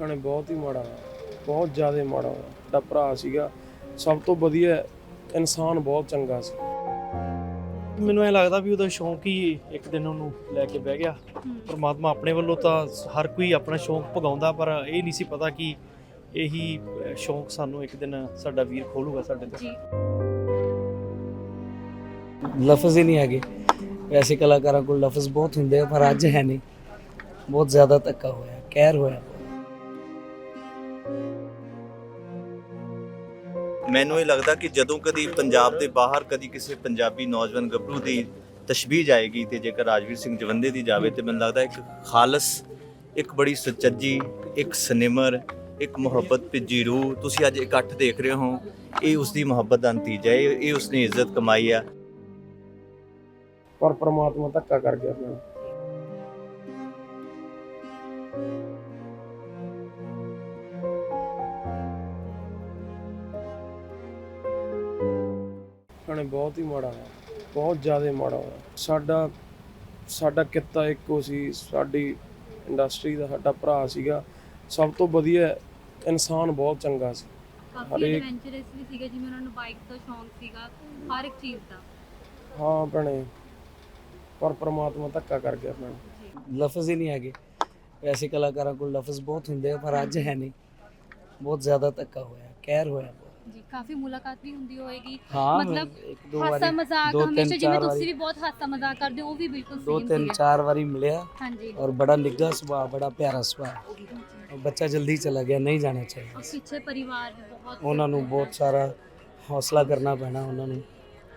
ਭੈਣੇ ਬਹੁਤ ਹੀ ਮਾੜਾ ਹੋਇਆ। ਬਹੁਤ ਜ਼ਿਆਦਾ ਮਾੜਾ ਹੋਇਆ। ਸਾਡਾ ਭਰਾ ਸੀਗਾ। ਸਭ ਤੋਂ ਵਧੀਆ ਇਨਸਾਨ ਬਹੁਤ ਚੰਗਾ ਸੀ। ਮੈਨੂੰ ਇਹ ਲੱਗਦਾ ਵੀ ਉਹਦਾ ਸ਼ੌਂਕ ਹੀ ਇੱਕ ਦਿਨ ਉਹਨੂੰ ਲੈ ਕੇ ਬਹਿ ਗਿਆ। ਪਰਮਾਤਮਾ ਆਪਣੇ ਵੱਲੋਂ ਤਾਂ ਹਰ ਕੋਈ ਆਪਣਾ ਸ਼ੌਂਕ ਭਗਾਉਂਦਾ ਪਰ ਇਹ ਨਹੀਂ ਸੀ ਪਤਾ ਕਿ ਇਹੀ ਸ਼ੌਂਕ ਸਾਨੂੰ ਇੱਕ ਦਿਨ ਸਾਡਾ ਵੀਰ ਖੋਲੂਗਾ ਸਾਡੇ ਤੇ। ਜੀ। ਲਫ਼ਜ਼ ਹੀ ਨਹੀਂ ਹੈਗੇ। ਵੈਸੇ ਕਲਾਕਾਰਾਂ ਕੋਲ ਲਫ਼ਜ਼ ਬਹੁਤ ਹੁੰਦੇ ਆ ਪਰ ਅੱਜ ਹੈ ਨਹੀਂ। ਬਹੁਤ ਜ਼ਿਆਦਾ ਧੱਕਾ ਹੋਇਆ ਕਹਿਰ ਹੋਇਆ। ਮੈਨੂੰ ਇਹ ਲੱਗਦਾ ਕਿ ਜਦੋਂ ਕਦੀ ਪੰਜਾਬ ਦੇ ਬਾਹਰ ਕਦੀ ਕਿਸੇ ਪੰਜਾਬੀ ਨੌਜਵਾਨ ਗੱਭਰੂ ਦੀ ਤਸ਼ਬੀਹ ਜਾਏਗੀ ਤੇ ਜੇਕਰ ਰਾਜਵੀਰ ਸਿੰਘ ਜਵੰਦੇ ਦੀ ਜਾਵੇ ਤੇ ਮੈਨੂੰ ਲੱਗਦਾ ਇੱਕ ਖਾਲਸ, ਇੱਕ ਬੜੀ ਸੁਚੱਜੀ, ਇੱਕ ਸਨਿਮਰ, ਇੱਕ ਮੁਹੱਬਤ ਭਿੱਜੀ ਰੂਹ ਤੁਸੀਂ ਅੱਜ ਇਕੱਠ ਦੇਖ ਰਹੇ ਹੋ। ਇਹ ਉਸ ਦੀ ਮੁਹੱਬਤ ਦਾ ਨਤੀਜਾ ਹੈ, ਇਹ ਉਸਨੇ ਇੱਜ਼ਤ ਕਮਾਈ ਆ। ਪਰ ਪ੍ਰਮਾਤਮਾ ਧੱਕਾ ਕਰ ਗਿਆ ਭੈਣੇ ਭੈਣੇ ਬਹੁਤ ਹੀ ਮਾੜਾ ਹੋਇਆ ਬਹੁਤ ਜ਼ਿਆਦਾ ਮਾੜਾ ਹੋਇਆ। ਸਾਡਾ ਸਾਡਾ ਕਿੱਤਾ ਇੱਕੋ ਸੀ ਸਾਡੀ ਇੰਡਸਟਰੀ ਦਾ ਸਾਡਾ ਭਰਾ ਸੀਗਾ। ਸਭ ਤੋਂ ਵਧੀਆ ਇਨਸਾਨ ਬਹੁਤ ਚੰਗਾ ਸੀ। ਕਾਫੀ ਹਰੇਕ- ਐਡਵੈਂਚਰਸ ਵੀ ਸੀਗੇ ਜਿਵੇਂ ਉਹਨਾਂ ਨੂੰ ਬਾਈਕ ਦਾ ਸ਼ੌਂਕ ਸੀਗਾ ਹਰ ਇੱਕ ਚੀਜ਼ ਦਾ। ਹਾਂ ਭੈਣੇ ਪਰ ਪ੍ਰਮਾਤਮਾ ਧੱਕਾ ਕਰ ਗਿਆ ਭੈਣੇ। ਜੀ। ਲਫ਼ਜ਼ ਹੀ ਨਹੀਂ ਹੈਗੇ। ਵੈਸੇ ਕਲਾਕਾਰਾਂ ਕੋਲ ਲਫ਼ਜ਼ ਬਹੁਤ ਹੁੰਦੇ ਆ ਪਰ ਅੱਜ ਹੈ ਨਹੀਂ। ਬਹੁਤ ਜ਼ਿਆਦਾ ਧੱਕਾ ਹੋਇਆ ਕਹਿਰ ਹੋਇਆ ਬਹੁਤ। ਜੀ ਕਾਫੀ ਮੁਲਾਕਾਤ ਵੀ ਹੁੰਦੀ ਹੋਏਗੀ। ਹਾਂ ਮਤਲਬ ਇੱਕ ਦੋ ਹਾਸਾ ਮਜ਼ਾਕ ਦੋ ਤਿੰਨ ਹਮੇਸ਼ਾ ਜਿਵੇਂ ਚਾਰ ਤੁਸੀਂ ਵੀ ਬਹੁਤ ਹਾਸਾ ਮਜ਼ਾਕ ਕਰਦੇ ਹੋ ਉਹ ਵੀ ਬਿਲਕੁਲ ਦੋ ਸੇਮ ਤਿੰਨ ਚਾਰ ਵਾਰੀ ਮਿਲਿਆ ਹਾਂਜੀ। ਔਰ ਬੜਾ ਨਿੱਘਾ ਸੁਭਾਅ ਬੜਾ ਪਿਆਰਾ ਸੁਭਾਅ। ਔਰ ਬੱਚਾ ਜਲਦੀ ਚਲਾ ਗਿਆ ਨਹੀਂ ਜਾਣਾ ਚਾਹੀਦਾ। ਪਿੱਛੇ ਪਰਿਵਾਰ ਵੀ ਬਹੁਤ ਉਹਨਾਂ ਨੂੰ ਬਹੁਤ ਸਾਰਾ ਹੌਸਲਾ ਕਰਨਾ ਪੈਣਾ ਉਹਨਾਂ ਨੂੰ।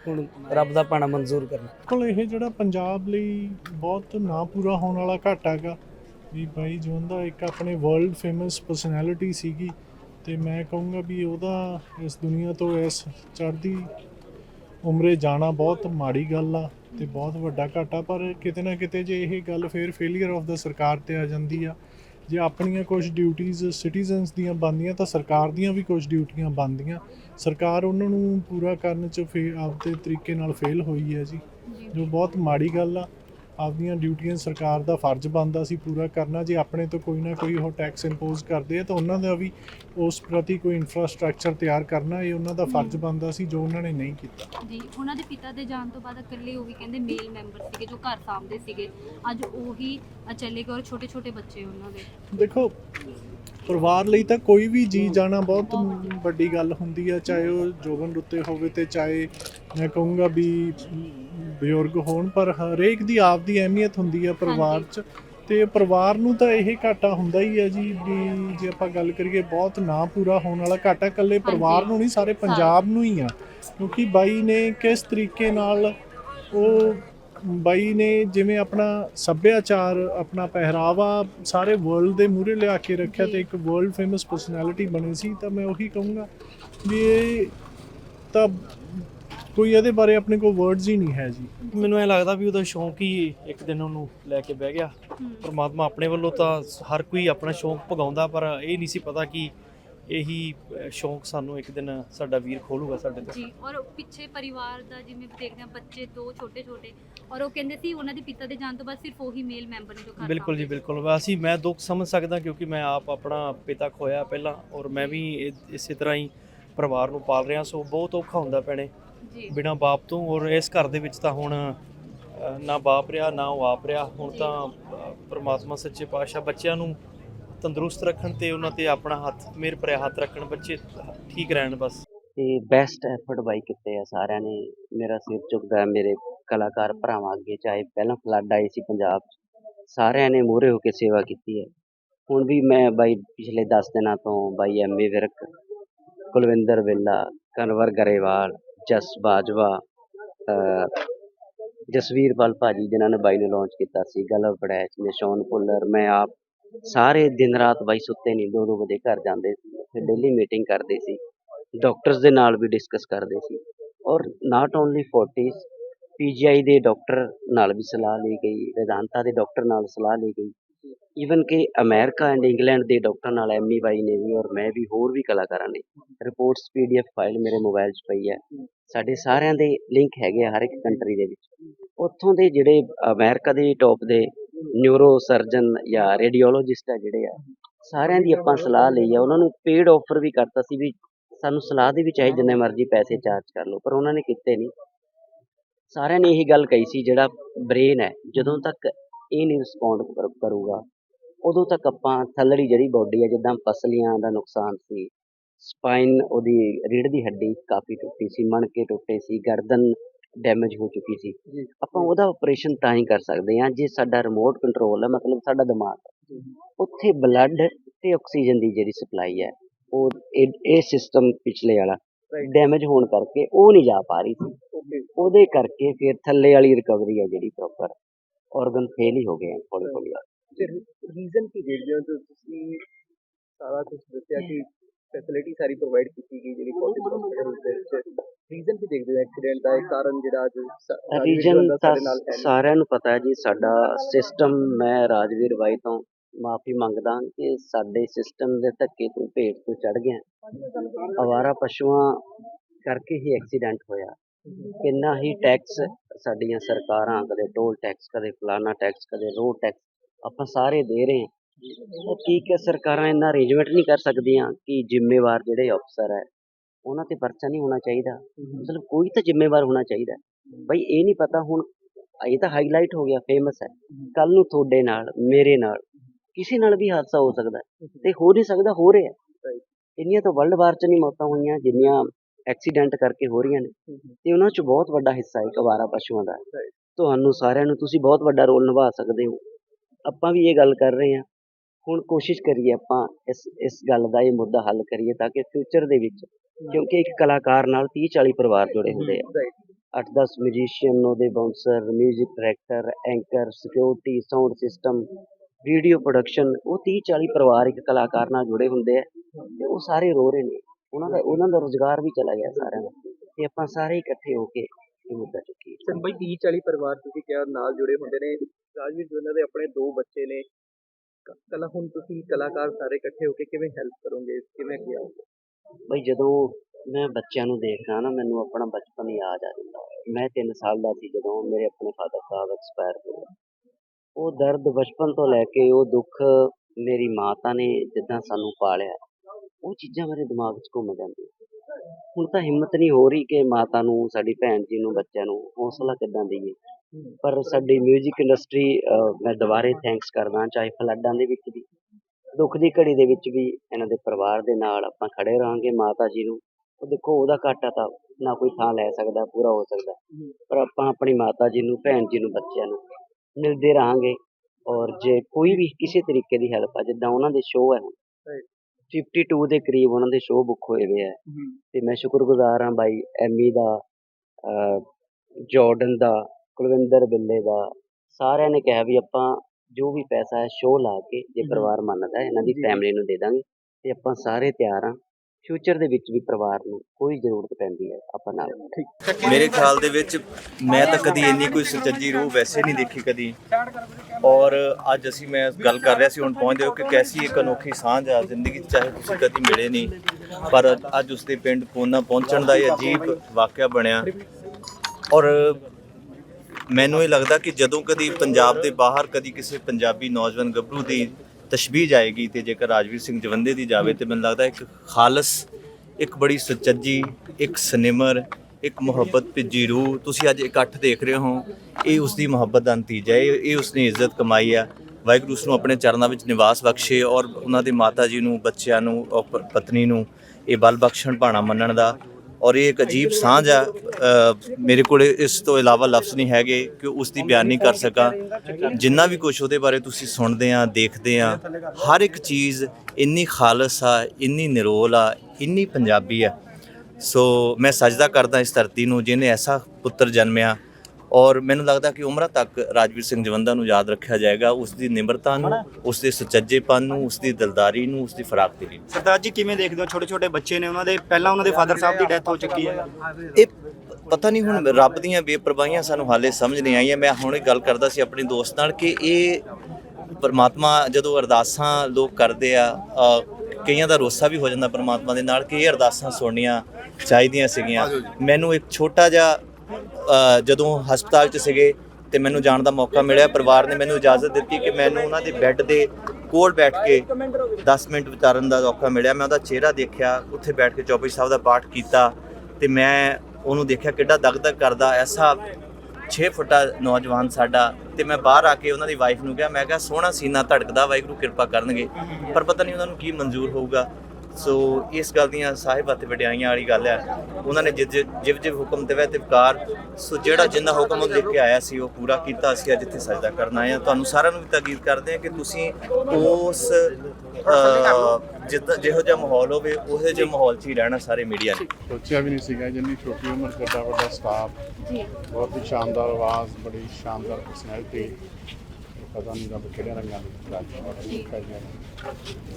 ਹੁਣ ਰੱਬ ਦਾ ਪਾਣਾ ਮਨਜ਼ੂਰ ਕਰਨਾ। ਕੋਲ ਇਹ ਜਿਹੜਾ ਪੰਜਾਬ ਲਈ ਬਹੁਤ ਨਾ ਪੂਰਾ ਹੋਣ ਵਾਲਾ ਘਾਟਾ ਹੈਗਾ ਵੀ ਬਾਈ ਜੋਨ ਦਾ ਇੱਕ ਆਪਣੇ ਵਰਲਡ ਫੇਮਸ ਪਰਸਨੈਲਿਟੀ ਸੀਗੀ। ਤੇ ਮੈਂ ਕਹੂੰਗਾ ਵੀ ਉਹਦਾ ਇਸ ਦੁਨੀਆ ਤੋਂ ਇਸ ਚੜ੍ਹਦੀ ਉਮਰੇ ਜਾਣਾ ਬਹੁਤ ਮਾੜੀ ਗੱਲ ਆ ਤੇ ਬਹੁਤ ਵੱਡਾ ਘਾਟਾ ਪਰ ਕਿਤੇ ਨਾ ਕਿਤੇ ਜੇ ਇਹ ਗੱਲ ਫੇਰ ਫੇਲਿਅਰ ਆਫ ਦਾ ਸਰਕਾਰ ਤੇ ਆ ਜਾਂਦੀ ਆ। ਜੇ ਆਪਣੀਆਂ ਕੁਝ ਡਿਊਟੀਆਂ ਸਿਟੀਜ਼ਨਸ ਦੀਆਂ ਬਣਦੀਆਂ ਤਾਂ ਸਰਕਾਰ ਦੀਆਂ ਵੀ ਕੁਝ ਡਿਊਟੀਆਂ ਬਣਦੀਆਂ। ਸਰਕਾਰ ਉਹਨਾਂ ਨੂੰ ਪੂਰਾ ਕਰਨ ਚ ਫੇ ਆਪਦੇ ਤਰੀਕੇ ਨਾਲ ਫੇਲ ਹੋਈ ਹੈ ਜੀ। ਜੋ ਬਹੁਤ ਮਾੜੀ ਗੱਲ ਆ। ਆਪਦੀਆਂ ਡਿਊਟੀਆਂ ਸਰਕਾਰ ਦਾ ਫਰਜ਼ ਬਣਦਾ ਸੀ ਪੂਰਾ ਕਰਨਾ ਜੇ ਆਪਣੇ ਤੋਂ ਕੋਈ ਨਾ ਕੋਈ ਉਹ ਟੈਕਸ ਇੰਪੋਜ਼ ਕਰਦੇ ਆ ਤਾਂ ਉਹਨਾਂ ਦਾ ਵੀ ਉਸ ਪ੍ਰਤੀ ਕੋਈ ਇਨਫਰਾਸਟ੍ਰਕਚਰ ਤਿਆਰ ਕਰਨਾ ਇਹ ਉਹਨਾਂ ਦਾ ਫਰਜ਼ ਬਣਦਾ ਸੀ ਜੋ ਉਹਨਾਂ ਨੇ ਨਹੀਂ ਕੀਤਾ। ਜੀ ਉਹਨਾਂ ਦੇ ਪਿਤਾ ਦੇ ਜਾਣ ਤੋਂ ਬਾਅਦ ਇਕੱਲੇ ਉਹ ਵੀ ਕਹਿੰਦੇ ਮੇਲ ਮੈਂਬਰ ਸੀਗੇ ਜੋ ਘਰ ਸਾਂਭਦੇ ਸੀਗੇ। ਅੱਜ ਉਹੀ ਚਲੇ ਗਏ ਔਰ ਛੋਟੇ ਛੋਟੇ ਬੱਚੇ ਉਹਨਾਂ ਦੇ। ਦੇਖੋ ਪਰਿਵਾਰ ਲਈ ਤਾਂ ਕੋਈ ਵੀ ਜੀ ਜਾਣਾ ਬਹੁਤ ਵੱਡੀ ਗੱਲ। ਹੁੰਦੀ ਆ ਚਾਹੇ ਉਹ ਜੋਬਨ ਰੁੱਤੇ ਹੋਵੇ ਤੇ ਚਾਹੇ ਮੈਂ ਕਹੂੰਗਾ ਵੀ ਬਜ਼ੁਰਗ ਹੋਣ ਪਰ ਹਰੇਕ ਦੀ ਆਪਦੀ ਅਹਿਮੀਅਤ ਹੁੰਦੀ ਆ ਪਰਿਵਾਰ 'ਚ। ਤੇ ਪਰਿਵਾਰ ਨੂੰ ਤਾਂ ਇਹ ਘਾਟਾ ਹੁੰਦਾ ਹੀ ਆ ਜੀ ਵੀ ਜੇ ਆਪਾਂ ਗੱਲ ਕਰੀਏ ਬਹੁਤ ਨਾ ਪੂਰਾ ਹੋਣ ਵਾਲਾ ਘਾਟਾ ਇਕੱਲੇ ਪਰਿਵਾਰ ਨੂੰ ਨਹੀਂ ਸਾਰੇ ਪੰਜਾਬ ਨੂੰ ਹੀ ਆ। ਕਿਉਂਕਿ ਬਾਈ ਨੇ ਕਿਸ ਤਰੀਕੇ ਨਾਲ ਉਹ ਬਾਈ ਨੇ ਜਿਵੇਂ ਆਪਣਾ ਸੱਭਿਆਚਾਰ ਆਪਣਾ ਪਹਿਰਾਵਾ ਸਾਰੇ ਵਰਲਡ ਦੇ ਮੂਹਰੇ ਲਿਆ ਕੇ ਰੱਖਿਆ ਤੇ ਇੱਕ ਵਰਲਡ ਫੇਮਸ ਪਰਸਨੈਲਿਟੀ ਬਣੀ ਸੀ ਤਾਂ ਮੈਂ ਉਹੀ ਕਹੂੰਗਾ ਵੀ ਇਹ ਤਾਂ ਕੋਈ ਇਹਦੇ ਬਾਰੇ ਆਪਣੇ ਕੋਲ ਵਰਡਸ ਹੀ ਨਹੀਂ ਹੈ ਜੀ। ਮੈਨੂੰ ਇਹ ਲੱਗਦਾ ਵੀ ਉਹਦਾ ਸ਼ੌਂਕ ਹੀ ਇੱਕ ਦਿਨ ਉਹਨੂੰ ਲੈ ਕੇ ਬਹਿ ਗਿਆ। ਪਰਮਾਤਮਾ ਆਪਣੇ ਵੱਲੋਂ ਤਾਂ ਹਰ ਕੋਈ ਆਪਣਾ ਸ਼ੌਂਕ ਭਗਾਉਂਦਾ ਪਰ ਇਹ ਨਹੀਂ ਸੀ ਪਤਾ ਕਿ ਇਹੀ ਸ਼ੌਂਕ ਸਾਨੂੰ ਇੱਕ ਦਿਨ ਸਾਡਾ ਵੀਰ ਖੋਲੂਗਾ ਸਾਡੇ ਤੇ। ਜੀ ਔਰ ਪਿੱਛੇ ਪਰਿਵਾਰ ਦਾ ਜਿਵੇਂ ਦੇਖਦੇ ਹਾਂ ਬੱਚੇ ਦੋ ਛੋਟੇ ਛੋਟੇ ਔਰ ਉਹ ਕਹਿੰਦੇ ਸੀ ਉਹਨਾਂ ਦੇ ਪਿਤਾ ਦੇ ਜਾਣ ਤੋਂ ਬਾਅਦ ਸਿਰਫ ਉਹੀ ਮੇਲ ਮੈਂਬਰ ਨੇ ਜੋ ਘਰ ਬਿਲਕੁਲ ਜੀ ਬਿਲਕੁਲ। ਅਸੀਂ ਮੈਂ ਦੁੱਖ ਸਮਝ ਸਕਦਾ ਕਿਉਂਕਿ ਮੈਂ ਆਪ ਆਪਣਾ ਪਿਤਾ ਖੋਇਆ ਪਹਿਲਾਂ ਔਰ ਮੈਂ ਵੀ ਇਸੇ ਤਰ੍ਹਾਂ ਹੀ ਪਰਿਵਾਰ ਨੂੰ ਪਾਲ ਰਿਹਾ ਸੋ ਬਹੁਤ ਔਖਾ ਹੁੰਦਾ ਪੈਣੇ ਬਿਨਾ ਬਾਪ ਤੋਂ ਔਰ ਇਸ ਘਰ ਦੇ ਵਿੱਚ ਤਾਂ ਹੁਣ ਨਾ ਬਾਪ ਰਿਹਾ ਨਾ ਉਹ ਆਪ ਰਿਹਾ। ਹੁਣ। ਤਾਂ ਪ੍ਰਮਾਤਮਾ ਸੱਚੇ ਪਾਤਸ਼ਾਹ ਬੱਚਿਆਂ ਨੂੰ ਤੰਦਰੁਸਤ ਰੱਖਣ ਤੇ ਉਹਨਾਂ ਤੇ ਆਪਣਾ ਹੱਥ ਮੇਰ ਭਰਿਆ ਹੱਥ ਰੱਖਣ ਬੱਚੇ ਠੀਕ ਰਹਿਣ ਬਸ। ਤੇ ਬੈਸਟ ਐਫਰਟ ਬਾਈ ਕੀਤੇ ਆ ਸਾਰਿਆਂ ਨੇ। ਮੇਰਾ ਸਿਰ ਝੁਕਦਾ ਹੈ ਮੇਰੇ ਕਲਾਕਾਰ ਭਰਾਵਾਂ ਅੱਗੇ ਚਾਹੇ ਪਹਿਲਾਂ ਫਲੱਡ ਆਏ ਸੀ ਪੰਜਾਬ 'ਚ ਸਾਰਿਆਂ ਨੇ ਮੂਹਰੇ ਹੋ ਕੇ ਸੇਵਾ ਕੀਤੀ ਹੈ। ਹੁਣ ਵੀ ਮੈਂ ਬਾਈ ਪਿਛਲੇ 10 ਦਿਨਾਂ ਤੋਂ ਬਾਈ ਐਮਏ ਵਿਰਕ ਕੁਲਵਿੰਦਰ ਵੇਲਾ ਕਨਵਰ ਗਰੇਵਾਲ ਜਸ ਬਾਜਵਾ ਜਸਵੀਰ ਬਲ ਭਾਜੀ ਜਿਨ੍ਹਾਂ ਨੇ ਬਾਈ ਨੂੰ ਲਾਂਚ ਕੀਤਾ ਸੀ, ਗਲਵ ਪੜੈਚ ਨਿਸ਼ਾਨ ਭੁੱਲਰ, ਮੈਂ ਆਪ ਸਾਰੇ ਦਿਨ ਰਾਤ ਬਾਈ ਸੁੱਤੇ ਨਹੀਂ, ਦੋ ਦੋ ਵਜੇ ਘਰ ਜਾਂਦੇ ਸੀ, ਫਿਰ ਡੇਲੀ ਮੀਟਿੰਗ ਕਰਦੇ ਸੀ ਡਾਕਟਰਸ ਦੇ ਨਾਲ ਵੀ ਡਿਸਕਸ ਕਰਦੇ ਸੀ ਔਰ ਨਾਟ ਓਨਲੀ ਫੋਰਟਿਸ ਪੀਜੀਆਈ ਦੇ ਡਾਕਟਰ ਨਾਲ ਵੀ ਸਲਾਹ ਲਈ ਗਈ, vedanta ਦੇ ਡਾਕਟਰ ਨਾਲ ਸਲਾਹ ਲਈ ਗਈ ਈਵਨ ਕਿ ਅਮਰੀਕਾ ਐਂਡ ਇੰਗਲੈਂਡ ਦੇ ਡਾਕਟਰ ਨਾਲ ਐਮੀ ਬਾਈ ਨੇ ਵੀ ਔਰ ਮੈਂ ਵੀ ਹੋਰ ਵੀ ਕਲਾਕਾਰਾਂ ਨੇ ਰਿਪੋਰਟਸ ਪੀਡੀਐਫ ਫਾਈਲ ਮੇਰੇ ਮੋਬਾਈਲ 'ਚ ਪਈ ਹੈ। ਸਾਡੇ ਸਾਰਿਆਂ ਦੇ ਲਿੰਕ ਹੈਗੇ ਆ ਹਰ ਇੱਕ ਕੰਟਰੀ ਦੇ ਵਿੱਚ। ਉੱਥੋਂ ਦੇ ਜਿਹੜੇ ਅਮਰੀਕਾ ਦੇ ਟੌਪ ਦੇ ਨਿਊਰੋ ਸਰਜਨ ਜਾਂ ਰੇਡੀਓਲੋਜਿਸਟ ਆ ਜਿਹੜੇ ਆ, ਸਾਰਿਆਂ ਦੀ ਆਪਾਂ ਸਲਾਹ ਲਈ ਆ। ਉਹਨਾਂ ਨੂੰ ਪੇਡ ਆਫਰ ਵੀ ਕਰਤਾ ਸੀ ਵੀ ਸਾਨੂੰ ਸਲਾਹ ਦੇ ਵੀ ਚਾਹੇ ਜਿੰਨੇ ਮਰਜ਼ੀ ਪੈਸੇ ਚਾਰਜ ਕਰ ਲਓ, ਪਰ ਉਹਨਾਂ ਨੇ ਕੀਤੇ ਨਹੀਂ। ਸਾਰਿਆਂ ਨੇ ਇਹੀ ਗੱਲ ਕਹੀ ਸੀ, ਜਿਹੜਾ ਬ੍ਰੇਨ ਹੈ, ਜਦੋਂ ਤੱਕ ਇਹ ਨਹੀਂ ਰਿਸਪੌਂਡ ਕਰੂਗਾ ਉਦੋਂ ਤੱਕ ਆਪਾਂ ਥੱਲੜੀ ਜਿਹੜੀ ਬਾਡੀ ਹੈ ਜਿੱਦਾਂ ਪਸਲੀਆਂ ਦਾ ਨੁਕਸਾਨ ਸੀ ਸਪਾਈਨ ਉਹਦੀ ਰੀੜ੍ਹ ਦੀ ਹੱਡੀ ਕਾਫੀ ਟੁੱਟੀ ਸੀ ਮਣਕੇ ਟੁੱਟੇ ਸੀ ਗਰਦਨ ਡੈਮੇਜ ਹੋ ਚੁੱਕੀ ਸੀ। ਆਪਾਂ ਉਹਦਾ ਆਪਰੇਸ਼ਨ ਤਾਂ ਹੀ ਕਰ ਸਕਦੇ ਹਾਂ ਜੇ ਸਾਡਾ ਰਿਮੋਟ ਕੰਟਰੋਲ ਹੈ ਮਤਲਬ ਸਾਡਾ ਦਿਮਾਗ। ਉੱਥੇ ਬਲੱਡ ਤੇ ਆਕਸੀਜਨ ਦੀ ਜਿਹੜੀ ਸਪਲਾਈ ਹੈ ਉਹ ਇਹ- ਇਹ ਸਿਸਟਮ ਪਿਛਲੇ ਵਾਲਾ ਡੈਮੇਜ ਹੋਣ ਕਰਕੇ ਉਹ ਨਹੀਂ ਜਾ ਪਾ ਰਹੀ ਸੀ। ਉਹਦੇ ਕਰਕੇ ਫਿਰ ਥੱਲੇ ਵਾਲੀ ਰਿਕਵਰੀ ਹੈ ਜਿਹੜੀ ਪ੍ਰੋਪਰ ਆਰਗਨ ਫੇਲ ਹੀ ਹੋ ਗਏ ਹੌਲੀ ਹੌਲੀ ਰੀਜ਼ਨ ਕੀ ਹੋ ਜੋ ਤੁਸੀਂ ਸਾਰਾ ਕੁਝ ਦੱਸਿਆ ਕਿ ਫੈਸਿਲਿਟੀ ਸਾਰੀ ਪ੍ਰੋਵਾਈਡ ਕੀਤੀ ਗਈ ਜਿਹੜੀ ਪੋਜ਼ਿਟਿਵ ਹਸਪੀਟਲ ਦੇ ਵਿੱਚ। ਰੀਜ਼ਨ ਕੀ ਦੇਖਦੇ ਹੋ? ਐਕਸੀਡੈਂਟ ਦਾ ਇਹ ਕਾਰਨ ਜਿਹੜਾ ਅੱਜ ਰੀਜਨ ਤਾਂ। ਸਾਰਿਆਂ ਨੂੰ ਪਤਾ ਹੈ ਜੀ ਸਾਡਾ ਸਿਸਟਮ ਮੈਂ ਰਾਜਵੀਰ ਬਾਈ ਤੋਂ ਮਾਫੀ ਮੰਗਦਾ ਕਿ ਸਾਡੇ ਸਿਸਟਮ ਦੇ ਧੱਕੇ ਤੋਂ ਭੇਟ ਤੋਂ ਚੜ ਗਿਆ। ਅਵਾਰਾ ਪਸ਼ੂਆਂ ਕਰਕੇ ਹੀ ਐਕਸੀਡੈਂਟ ਹੋਇਆ। ਕਿੰਨਾ ਹੀ ਟੈਕਸ ਸਾਡੀਆਂ ਸਰਕਾਰਾਂ ਕਦੇ ਟੋਲ ਟੈਕਸ ਕਦੇ ਫਲਾਨਾ ਟੈਕਸ ਕਦੇ ਰੋਡ ਟੈਕਸ ਆਪਾਂ ਸਾਰੇ ਦੇ ਰਹੇ ਹਾਂ। ਕੀ ਕਿ ਸਰਕਾਰਾਂ ਇੰਨਾ ਅਰੇਂਜਮੈਂਟ ਨਹੀਂ ਕਰ ਸਕਦੀਆਂ ਕਿ ਜ਼ਿੰਮੇਵਾਰ ਜਿਹੜੇ ਅਫਸਰ ਹੈ ਉਹਨਾਂ ਤੇ ਪਰਚਾ ਨਹੀਂ ਹੋਣਾ ਚਾਹੀਦਾ? ਮਤਲਬ ਕੋਈ ਤਾਂ ਜ਼ਿੰਮੇਵਾਰ ਹੋਣਾ ਚਾਹੀਦਾ। ਬਈ ਇਹ ਨਹੀਂ ਪਤਾ ਹੁਣ ਇਹ ਤਾਂ ਹਾਈਲਾਈਟ ਹੋ ਗਿਆ ਫੇਮਸ ਹੈ। ਕੱਲ ਨੂੰ ਤੁਹਾਡੇ ਨਾਲ ਮੇਰੇ ਨਾਲ ਕਿਸੇ ਨਾਲ ਵੀ ਹਾਦਸਾ ਹੋ ਸਕਦਾ ਤੇ ਹੋ ਨਹੀਂ ਸਕਦਾ ਹੋ ਰਿਹਾ। ਇੰਨੀਆਂ ਤਾਂ ਵਰਲਡ ਵਾਰ ਚ ਨਹੀਂ ਮੌਤਾਂ ਹੋਈਆਂ ਜਿੰਨੀਆਂ ਐਕਸੀਡੈਂਟ ਕਰਕੇ ਹੋ ਰਹੀਆਂ ਨੇ। ਤੇ ਉਹਨਾਂ ਚ ਬਹੁਤ ਵੱਡਾ ਹਿੱਸਾ ਹੈ ਅਵਾਰਾ ਪਸ਼ੂਆਂ ਦਾ। ਤੁਹਾਨੂੰ ਸਾਰਿਆਂ ਨੂੰ ਤੁਸੀਂ ਬਹੁਤ ਵੱਡਾ ਰੋਲ ਨਿਭਾ ਸਕਦੇ ਹੋ। ਆਪਾਂ ਵੀ ਇਹ ਗੱਲ ਕਰ ਰਹੇ ਹਾਂ। ਹੁਣ ਕੋਸ਼ਿਸ਼ ਕਰੀਏ ਆਪਾਂ ਇਸ ਇਸ ਗੱਲ ਦਾ ਇਹ ਮੁੱਦਾ ਹੱਲ ਕਰੀਏ ਤਾਂ ਕਿ ਫਿਊਚਰ ਦੇ ਵਿੱਚ ਕਿਉਂਕਿ ਇੱਕ ਕਲਾਕਾਰ ਨਾਲ 30 40 ਪਰਿਵਾਰ ਜੁੜੇ ਹੁੰਦੇ ਆ। 8-10 ਮਿਊਜ਼ੀਸ਼ੀਅਨ ਉਹਦੇ bouncer 뮤직 director anchor security sound system video production ਉਹ 30-40 ਪਰਿਵਾਰ ਇੱਕ ਕਲਾਕਾਰ ਨਾਲ ਜੁੜੇ ਹੁੰਦੇ ਆ ਤੇ ਉਹ ਸਾਰੇ ਰੋ ਰਹੇ ਨੇ। ਉਹਨਾਂ ਦਾ ਉਹਨਾਂ ਦਾ ਰੋਜ਼ਗਾਰ ਵੀ ਚਲਾ ਗਿਆ ਸਾਰਿਆਂ ਦਾ। ਤੇ ਆਪਾਂ ਸਾਰੇ ਇਕੱਠੇ ਹੋ ਕੇ ਇਹ ਮੁੱਦਾ ਚੁੱਕੀਏ ਸਰ ਬਈ 30 40 ਪਰਿਵਾਰ ਤੁਸੀਂ ਕਿਹਾ ਨਾਲ ਜੁੜੇ ਹੁੰਦੇ ਨੇ। ਰਾਜਵੀਰ ਜਵੰਦਾ ਦੇ ਆਪਣੇ ਦੋ ਬੱਚੇ ਨੇ ਕ- ਕਲਾ ਹੁਣ ਤੁਸੀਂ ਕਲਾਕਾਰ ਸਾਰੇ ਇਕੱਠੇ ਹੋ ਕੇ ਕਿਵੇਂ ਹੈਲਪ ਕਰੋਗੇ? ਕਿਵੇਂ ਕਿਹਾ? ਬਈ ਜਦੋਂ ਮੈਂ ਬੱਚਿਆਂ ਨੂੰ ਦੇਖਦਾ ਨਾ ਮੈਨੂੰ ਆਪਣਾ ਬਚਪਨ ਯਾਦ ਆ ਜਾਂਦਾ। ਮੈਂ 3 ਸਾਲ ਦਾ ਸੀ ਜਦੋਂ ਮੇਰੇ ਆਪਣੇ ਫਾਦਰ ਸਾਹਿਬ ਐਕਸਪਾਇਰ ਹੋਏ। ਉਹ ਦਰਦ ਬਚਪਨ ਤੋਂ ਲੈ ਕੇ ਉਹ ਦੁੱਖ ਮੇਰੀ ਮਾਤਾ ਨੇ ਜਿੱਦਾਂ ਸਾਨੂੰ ਪਾਲਿਆ। ਉਹ ਚੀਜ਼ਾਂ ਮੇਰੇ ਦਿਮਾਗ 'ਚ ਘੁੰਮ ਜਾਂਦੀਆਂ। ਹੁਣ ਤਾਂ ਹਿੰਮਤ ਨਹੀਂ ਹੋ ਰਹੀ ਕਿ ਮਾਤਾ ਨੂੰ, ਸਾਡੀ ਭੈਣ ਜੀ ਨੂੰ, ਬੱਚਿਆਂ ਨੂੰ ਹੌਸਲਾ ਕਿੱਦਾਂ ਦਈਏ। ਪਰ ਸਾਡੀ 뮤직 ਇੰਡਸਟਰੀ ਮੈਂ ਦੁਬਾਰੇ ਥੈਂਕਸ ਕਰਦਾ, ਚਾਹੇ ਫਲੱਡਾਂ ਦੇ ਵਿੱਚ ਵੀ, ਦੁੱਖ ਦੀ ਘੜੀ ਦੇ ਵਿੱਚ ਵੀ ਇਹਨਾਂ ਦੇ ਪਰਿਵਾਰ ਦੇ ਨਾਲ ਆਪਾਂ ਖੜੇ ਰਹਾਂਗੇ ਮਾਤਾ ਜੀ ਨੂੰ। ਉਹ ਦੇਖੋ, ਉਹਦਾ ਘਾਟਾ ਤਾਂ ਨਾ ਕੋਈ ਥਾਂ ਲੈ ਸਕਦਾ, ਪੂਰਾ ਹੋ ਸਕਦਾ। ਪਰ ਆਪਾਂ ਆਪਣੀ ਮਾਤਾ ਜੀ ਨੂੰ, ਭੈਣ ਜੀ ਨੂੰ, ਬੱਚਿਆਂ ਨੂੰ ਮਿਲਦੇ ਰਹਾਂਗੇ। ਔਰ ਜੇ ਕੋਈ ਵੀ ਕਿਸੇ ਤਰੀਕੇ ਦੀ ਹੈਲਪ ਆ, ਜਿੱਦਾਂ ਉਹਨਾਂ ਦੇ ਸ਼ੋਅ ਹੈ 52 ਦੇ ਕਰੀਬ ਉਹਨਾਂ ਦੇ ਸ਼ੋਅ ਬੁੱਕ ਹੋਏ ਹੋਏ ਆ। ਤੇ ਮੈਂ ਸ਼ੁਕਰਗੁਜ਼ਾਰ ਹਾਂ ਬਾਈ ਐਮੀ ਦਾ ਜਾਰਡਨ ਦਾ ਕੁਲਵਿੰਦਰ ਬਿੱਲੇ ਦਾ ਸਾਰਿਆਂ ਨੇ ਕਿਹਾ ਵੀ ਆਪਾਂ ਜੋ ਵੀ ਪੈਸਾ ਹੈ ਸ਼ੋਅ ਲਾ ਕੇ ਜੇ ਪਰਿਵਾਰ ਮੰਨਦਾ ਇਹਨਾਂ ਦੀ ਫੈਮਿਲੀ ਨੂੰ ਦੇ ਦਾਂਗੇ। ਤੇ ਆਪਾਂ ਸਾਰੇ ਤਿਆਰ ਹਾਂ। ਫਿਊਚਰ ਦੇ ਵਿੱਚ ਵੀ ਪਰਿਵਾਰ ਨੂੰ ਕੋਈ ਜ਼ਰੂਰਤ ਪੈਂਦੀ ਹੈ, ਆਪਾਂ ਨਾਲ ਮੇਰੇ ਖਿਆਲ ਦੇ ਵਿੱਚ ਮੈਂ ਤਾਂ ਕਦੀ ਇੰਨੀ ਕੋਈ ਸੁਚੱਜੀ ਰੂਹ ਵੈਸੇ ਨਹੀਂ ਦੇਖੀ ਕਦੀ। ਔਰ ਅੱਜ ਅਸੀਂ ਮੈਂ ਗੱਲ ਕਰ ਰਿਹਾ ਸੀ, ਹੁਣ ਪਹੁੰਚਦੇ ਹੋ ਕਿ ਕੈਸੀ ਇੱਕ ਅਨੋਖੀ ਸਾਂਝ ਆ ਜ਼ਿੰਦਗੀ 'ਚ, ਚਾਹੇ ਤੁਸੀਂ ਕਦੀ ਮਿਲੇ ਨਹੀਂ। ਪਰ ਅੱਜ ਉਸਦੇ ਪਿੰਡ ਕੋਨਾ ਪਹੁੰਚਣ ਦਾ ਇਹ ਅਜੀਬ ਵਾਕਿਆ ਬਣਿਆ। ਔਰ ਮੈਨੂੰ ਇਹ ਲੱਗਦਾ ਕਿ ਜਦੋਂ ਕਦੀ ਪੰਜਾਬ ਦੇ ਬਾਹਰ ਕਦੀ ਕਿਸੇ ਪੰਜਾਬੀ ਨੌਜਵਾਨ ਗੱਭਰੂ ਦੀ ਤਸ਼ਬੀਹ ਜਾਏਗੀ ਤੇ ਜੇਕਰ ਰਾਜਵੀਰ ਸਿੰਘ ਜਵੰਦੇ ਦੀ ਜਾਵੇ ਤੇ ਮੈਨੂੰ ਲੱਗਦਾ ਇੱਕ ਖਾਲਸ, ਇੱਕ ਬੜੀ ਸੁਚੱਜੀ, ਇੱਕ ਸਨਿਮਰ, ਇੱਕ ਮੁਹੱਬਤ ਭਿੱਜੀ ਰੂਹ ਤੁਸੀਂ ਅੱਜ ਇਕੱਠ ਦੇਖ ਰਹੇ ਹੋ। ਇਹ ਉਸ ਦੀ ਮੁਹੱਬਤ ਦਾ ਨਤੀਜਾ ਹੈ, ਇਹ ਇਹ ਉਸਨੇ ਇੱਜ਼ਤ ਕਮਾਈ ਆ। ਵਾਹਿਗੁਰੂ ਉਸ ਨੂੰ ਆਪਣੇ ਚਰਨਾਂ ਵਿੱਚ ਨਿਵਾਸ ਬਖਸ਼ੇ ਔਰ ਉਹਨਾਂ ਦੇ ਮਾਤਾ ਜੀ ਨੂੰ, ਬੱਚਿਆਂ ਨੂੰ ਔਰ ਪਤਨੀ ਨੂੰ ਇਹ ਬਲ ਬਖਸ਼ਣ, ਭਾਣਾ ਮੰਨਣ ਦਾ ਔਰ ਇਹ ਇੱਕ ਅਜੀਬ ਸਾਂਝ ਆ। ਮੇਰੇ ਕੋਲ ਇਸ ਤੋਂ ਇਲਾਵਾ ਲਫ਼ਜ਼ ਨਹੀਂ ਹੈਗੇ ਕਿ ਉਸ ਦੀ ਬਿਆਨ ਨਹੀਂ ਕਰ ਸਕਾਂ। ਜਿੰਨਾ ਵੀ ਕੁਝ ਉਹਦੇ ਬਾਰੇ ਤੁਸੀਂ ਸੁਣਦੇ ਆ ਦੇਖਦੇ ਆ ਹਰ ਇੱਕ ਚੀਜ਼ ਇੰਨੀ ਖਾਲਸ ਆ ਇੰਨੀ ਨਿਰੋਲ ਆ ਇੰਨੀ ਪੰਜਾਬੀ ਆ। ਸੋ ਮੈਂ ਸਜਦਾ ਕਰਦਾ ਇਸ ਧਰਤੀ ਨੂੰ ਜਿਹਨੇ ਐਸਾ ਪੁੱਤਰ ਜਨਮਿਆ ਔਰ ਮੈਨੂੰ ਲੱਗਦਾ ਕਿ ਉਮਰਾਂ ਤੱਕ ਰਾਜਵੀਰ ਸਿੰਘ ਜਵੰਦਾ ਨੂੰ ਯਾਦ ਰੱਖਿਆ ਜਾਏਗਾ ਉਸ ਦੀ ਨਿਮਰਤਾ ਨੂੰ ਉਸ ਦੇ ਸੁਚੱਜੇਪਨ ਨੂੰ ਉਸ ਦੀ ਦਿਲਦਾਰੀ ਨੂੰ ਉਸ ਦੀ ਫਰਾਖਦਿਲੀ ਨੂੰ। ਸਰਦਾਰ ਜੀ ਕਿਵੇਂ ਦੇਖਦੇ ਹੋ? ਛੋਟੇ ਛੋਟੇ ਬੱਚੇ ਨੇ ਉਹਨਾਂ ਦੇ ਪਹਿਲਾਂ ਉਹਨਾਂ ਦੇ ਫਾਦਰ ਸਾਹਿਬ ਦੀ ਡੈਥ ਹੋ ਚੁੱਕੀ ਹੈ। ਇਹ ਪਤਾ ਨਹੀਂ ਹੁਣ ਰੱਬ ਦੀਆਂ ਬੇਪਰਵਾਹੀਆਂ ਸਾਨੂੰ ਹਾਲੇ ਸਮਝ ਨਹੀਂ ਆਈਆਂ। ਮੈਂ ਹੁਣੇ ਗੱਲ ਕਰਦਾ ਸੀ ਆਪਣੇ ਦੋਸਤ ਨਾਲ ਕਿ ਇਹ ਪਰਮਾਤਮਾ ਜਦੋਂ ਅਰਦਾਸਾਂ ਲੋਕ ਕਰਦੇ ਆ ਕਈਆਂ ਦਾ ਰੋਸਾ ਵੀ ਹੋ ਜਾਂਦਾ ਪਰਮਾਤਮਾ ਦੇ ਨਾਲ ਕਿ ਇਹ ਅਰਦਾਸਾਂ ਸੁਣਨੀਆਂ ਚਾਹੀਦੀਆਂ ਸੀਗੀਆਂ। ਮੈਨੂੰ ਇੱਕ ਛੋਟਾ ਜਿਹਾ ਜਦੋਂ ਹਸਪਤਾਲ 'ਚ ਸੀਗੇ ਤੇ ਮੈਨੂੰ ਜਾਣ ਦਾ ਮੌਕਾ ਮਿਲਿਆ, ਪਰਿਵਾਰ ਨੇ ਮੈਨੂੰ ਇਜਾਜ਼ਤ ਦਿੱਤੀ ਕਿ ਮੈਨੂੰ ਉਹਨਾਂ ਦੇ ਬੈੱਡ ਦੇ ਕੋਲ ਬੈਠ ਕੇ 10 ਮਿੰਟ ਵਿਚਾਰਨ ਦਾ ਮੌਕਾ ਮਿਲਿਆ। ਮੈਂ ਉਹਦਾ ਚਿਹਰਾ ਦੇਖਿਆ, ਉੱਥੇ ਬੈਠ ਕੇ ਚੌਪਈ ਸਾਹਿਬ ਦਾ ਪਾਠ ਕੀਤਾ ਤੇ ਮੈਂ ਉਹਨੂੰ ਦੇਖਿਆ ਕਿੱਡਾ ਦਗਦਗ ਕਰਦਾ, ਐਸਾ 6 ਫੁੱਟਾ ਨੌਜਵਾਨ ਸਾਡਾ ਤੇ ਮੈਂ ਬਾਹਰ ਆ ਕੇ ਉਹਨਾਂ ਦੀ ਵਾਈਫ ਨੂੰ ਕਿਹਾ, ਮੈਂ ਕਿਹਾ ਸੋਹਣਾ ਸੀਨਾ ਧੜਕਦਾ, ਵਾਹਿਗੁਰੂ ਕਿਰਪਾ ਕਰਨਗੇ। ਪਰ ਪਤਾ ਨਹੀਂ ਉਹਨਾਂ ਨੂੰ ਕੀ ਮਨਜ਼ੂਰ ਹੋਊਗਾ। ਸੋ ਇਸ ਗੱਲ ਦੀਆਂ ਸਾਹਿਬਾਂ ਤੇ ਵਡਿਆਈਆਂ ਵਾਲੀ ਗੱਲ ਹੈ ਉਹਨਾਂ ਨੇ ਜਿਵ ਜਿਵ ਹੁਕਮ ਦੇਵੇ ਤੇ ਵਿਕਾਰ ਸੋ ਜਿਹੜਾ ਜਿੰਨਾ ਹੁਕਮ ਉਹ ਲਿਖ ਕੇ ਆਇਆ ਸੀ ਉਹ ਪੂਰਾ ਕੀਤਾ ਸੀ ਅੱਜ ਇੱਥੇ ਸਜਦਾ ਕਰਨ ਆਏ ਆ ਤੁਹਾਨੂੰ ਸਾਰਿਆਂ ਨੂੰ ਵੀ ਤਾਕੀਦ ਕਰਦੇ ਆ ਕਿ ਤੁਸੀਂ ਉਸ ਜਿੱਦਾਂ ਜਿਹੋ ਜਿਹਾ ਮਾਹੌਲ ਹੋਵੇ ਉਹੋ ਜਿਹੇ ਮਾਹੌਲ 'ਚ ਹੀ ਰਹਿਣਾ ਸਾਰੇ ਮੀਡੀਆ ਨੇ ਸੋਚਿਆ ਵੀ ਨਹੀਂ ਸੀਗਾ ਜਿੰਨੀ ਛੋਟੀ ਉਮਰ ਏਡਾ ਵੱਡਾ ਸਟਾਫ ਜੀ ਬਹੁਤ ਹੀ ਸ਼ਾਨਦਾਰ ਆਵਾਜ਼ ਬੜੀ ਸ਼ਾਨਦਾਰ ਪਰਸਨੈਲਿਟੀ ਪਤਾ ਨਹੀਂ ਰੱਬ ਕਿਹੜੇ ਰੰਗਾਂ ਦੀ ਰਾਜ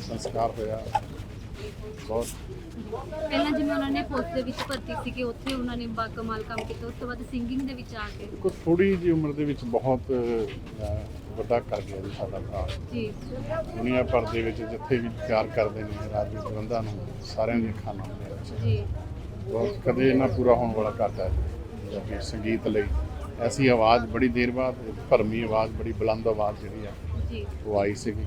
ਸੰਸਕਾਰ ਹੋਇਆ ਬਹੁਤ ਪਹਿਲਾਂ ਜਿਵੇਂ ਉਹਨਾਂ ਨੇ ਪੁਲਿਸ ਦੇ ਵਿੱਚ ਭਰਤੀ ਸੀਗੇ ਉੱਥੇ ਉਹਨਾਂ ਨੇ ਬਾਕਮਾਲ ਕੰਮ ਕੀਤਾ ਉਸ ਤੋਂ ਬਾਅਦ ਸਿੰਗਿੰਗ ਦੇ ਵਿੱਚ ਆ ਕੇ ਕੋਈ ਥੋੜੀ ਜਿਹੀ ਉਮਰ ਦੇ ਵਿੱਚ ਬਹੁਤ ਅਹ, ਵੱਡਾ ਕਰ ਗਿਆ ਜੀ ਸਾਡਾ ਭਰਾ। ਜੀ। ਦੁਨੀਆ ਭਰ ਦੇ ਵਿੱਚ ਜਿੱਥੇ ਵੀ ਪਿਆਰ ਕਰਦੇ ਨੇ ਰਾਜਵੀਰ ਜਵੰਦਾ ਨੂੰ ਸਾਰਿਆਂ ਦੀਆਂ ਖਾਨਾਂ ਦੇ ਵਿੱਚ ਜੀ। ਬਹੁਤ ਕਦੇ ਨਾ ਪੂਰਾ ਹੋਣ ਵਾਲਾ ਘਾਟਾ ਹੈ ਪੰਜਾਬੀ ਸੰਗੀਤ ਲਈ ਐਸੀ ਆਵਾਜ਼ ਬੜੀ ਦੇਰ ਬਾਅਦ ਭਰਮੀ ਆਵਾਜ਼ ਬੜੀ ਬੁਲੰਦ ਆਵਾਜ਼ ਜਿਹੜੀ ਆ ਜੀ। ਉਹ ਆਈ ਸੀਗੀ।